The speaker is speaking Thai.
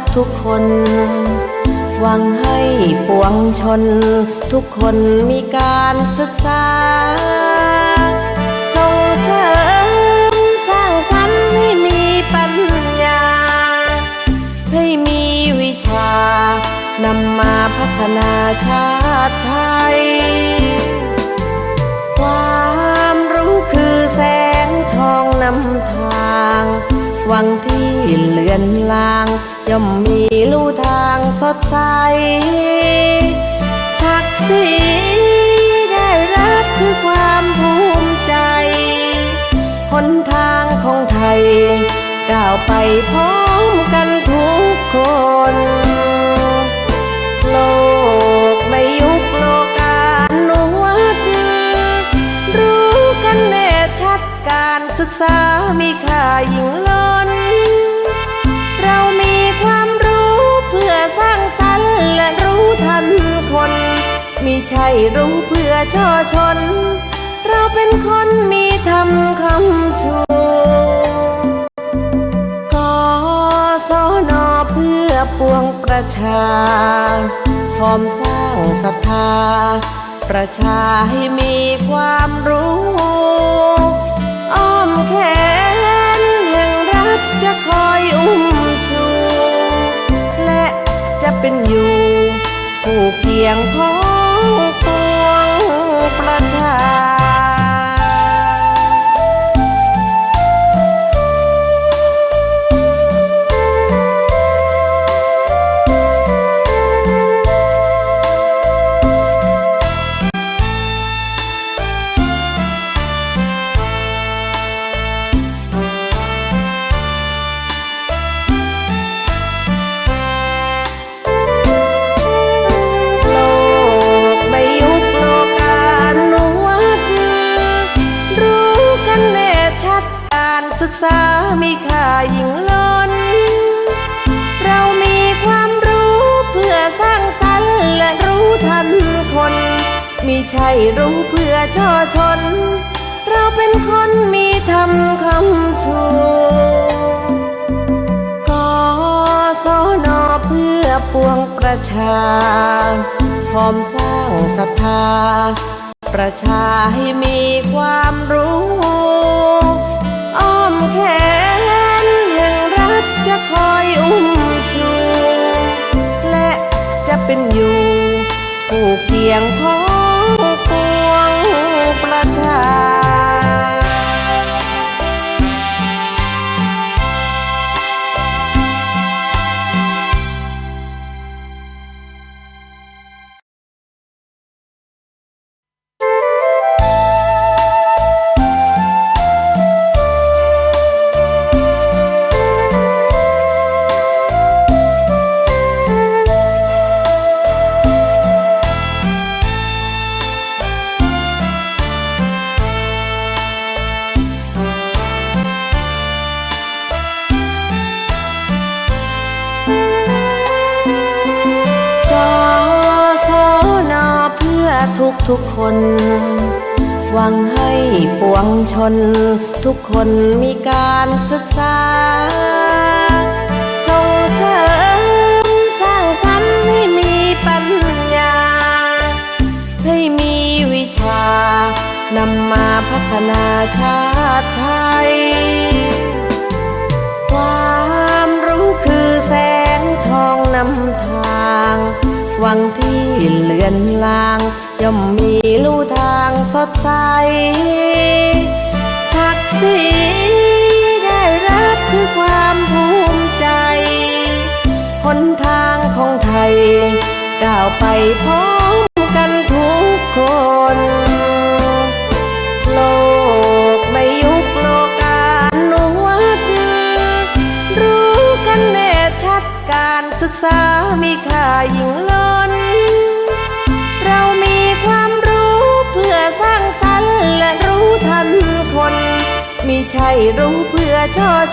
กทุกคน หวังให้ปวงชน ทุกคนมีการศึกษา ส่งเสริมสร้างสรรค์ให้มีปัญญา ให้มีวิชานำมาพัฒนาชาติไทย ความรู้คือแสงทองนำทาง วังที่เลือนลาง ย่อมมีลู่ทางสดใสศักดิ์ศรีได้รับคือความภูมิใจหนทางของไทย ก้าวไปพร้อมกันทุกคน โลกในยุคโลกานุวัตรู้กันแน่ชัดการศึกษามีค่ายิ่ง และรู้ทันคนมิใช่รู้เพื่อช่อชน เราเป็นคนมีธรรมคำชูกสนเพื่อปวงประชาพร้อมสร้างศรัทธา ประชาให้มีความรู้ อ้อมแข เพียงพอายิ่งล้น เรามีความรู้เพื่อสร้างสรรค์และรู้ทันคนมิใช่รู้เพื่อช่อชน เราเป็นคนมีธรรมคำชูกสนเพื่อปวงประชาพร้อมสร้างศรัทธา ประชาให้มีความรู้ อ้อมแข ทุกคน หวังให้ปวงชน ทุกคนมีการศึกษา ส่งเสริมสร้างสรรค์ให้มีปัญญา ให้มีวิชานำมาพัฒนาชาติไทย ความรู้คือแสงทองนำทาง หวังที่เลือนลาง ย่อมมีลู่ทางสดใสศักดิ์ศรีได้รับคือความภูมิใจหนทางของไทย ก้าวไปพร้อมกันทุกคน โลกในยุคโลกานุวัตรู้กันแน่ชัดการศึกษามีค่ายิ่งล้ มิใช่รู้เพื่อช่อ